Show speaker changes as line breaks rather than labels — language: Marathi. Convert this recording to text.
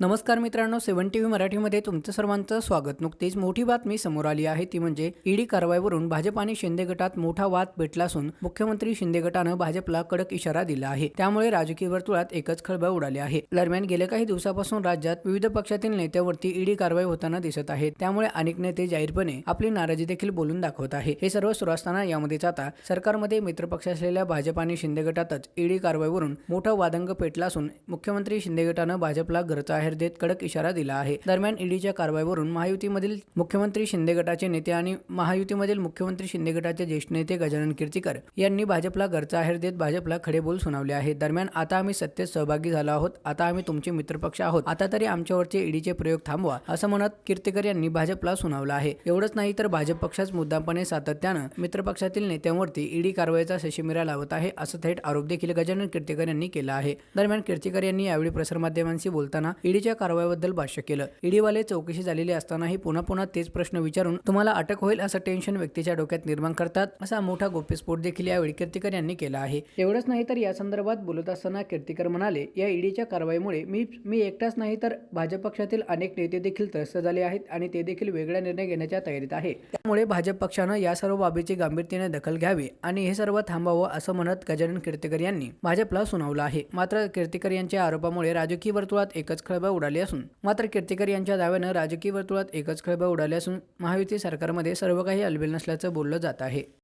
नमस्कार मित्रांनो सेवन टी व्ही मराठीमध्ये तुमचं सर्वांचं स्वागत. नुकतीच मोठी बातमी समोर आली आहे ती म्हणजे ईडी कारवाईवरून भाजप आणि शिंदे गटात मोठा वाद पेटला असून मुख्यमंत्री शिंदे गटानं भाजपला कडक इशारा दिला आहे. त्यामुळे राजकीय वर्तुळात एकच खळबळ उडाली आहे. दरम्यान गेल्या काही दिवसापासून राज्यात विविध पक्षातील नेत्यावरती ईडी कारवाई होताना दिसत आहे. त्यामुळे अनेक नेते जाहीरपणे आपली नाराजी देखील बोलून दाखवत आहे. हे सर्व सुरू असताना यामध्येच आता सरकारमध्ये मित्रपक्ष असलेल्या भाजप आणि शिंदे गटातच ईडी कारवाईवरून मोठा वादंग पेटला असून मुख्यमंत्री शिंदे गटानं भाजपला गरज आहे बाहेर देत कडक इशारा दिला आहे. दरम्यान ईडीच्या कारवाईवरून महायुतीमधील मुख्यमंत्री शिंदे गटाचे नेते आणि महायुतीमधील मुख्यमंत्री शिंदे गटाचे ज्येष्ठ नेते गजानन कीर्तीकर यांनी भाजपला गरजाहेर देत भाजपला खडे बोल सुनावले आहेत. दरम्यान आता आम्ही सत्तेत सहभागी झालो आहोत. आता आम्ही तुमचे मित्रपक्ष आहोत. आता तरी आमच्यावरचे ईडीचे प्रयोग थांबवा असं म्हणत कीर्तीकर यांनी भाजपला सुनावलं आहे. एवढंच नाही तर भाजप पक्षाच मुद्दामपणे सातत्यानं मित्रपक्षातील नेत्यांवरती ईडी कारवाईचा सशिमिरा लावत आहे असं थेट आरोप देखील गजानन कीर्तीकर यांनी केला आहे. दरम्यान कीर्तीकर यांनी यावेळी प्रसारमाध्यमांशी बोलताना ईडी ईडीच्या कारवाईबद्दल भाष्य केलं. ईडीवाले चौकशी झालेली असतानाही पुन्हा पुन्हा तेच प्रश्न विचारून तुम्हाला अटक होईल असं टेन्शन व्यक्तीच्या डोक्यात निर्माण करतात असा मोठा गोप्यस्फोट देखील यावेळी कीर्तिकर यांनी केला आहे. एवढंच नाही तर या संदर्भात बोलत असताना कीर्तिकर म्हणाले या ईडीच्या कारवाईमुळे मी मी एकटाच नाही तर भाजप पक्षातील अनेक नेते देखील त्रस्त झाले आहेत आणि ते देखील वेगळा निर्णय घेण्याच्या तयारीत आहे. त्यामुळे भाजप पक्षानं या सर्व बाबीची गांभीर्याने दखल घ्यावी आणि हे सर्व थांबावं असं म्हणत गजानन कीर्तिकर यांनी भाजपला सुनावलं आहे. मात्र कीर्तिकर यांच्या आरोपामुळे राजकीय वर्तुळात एकच खळबळ उडाली असून मात्र कीर्तीकर यांच्या दाव्यानं राजकीय वर्तुळात एकच खळबळ उडाली असून महायुती सरकारमध्ये सर्व काही अलबेल नसल्याचं बोललं जात आहे.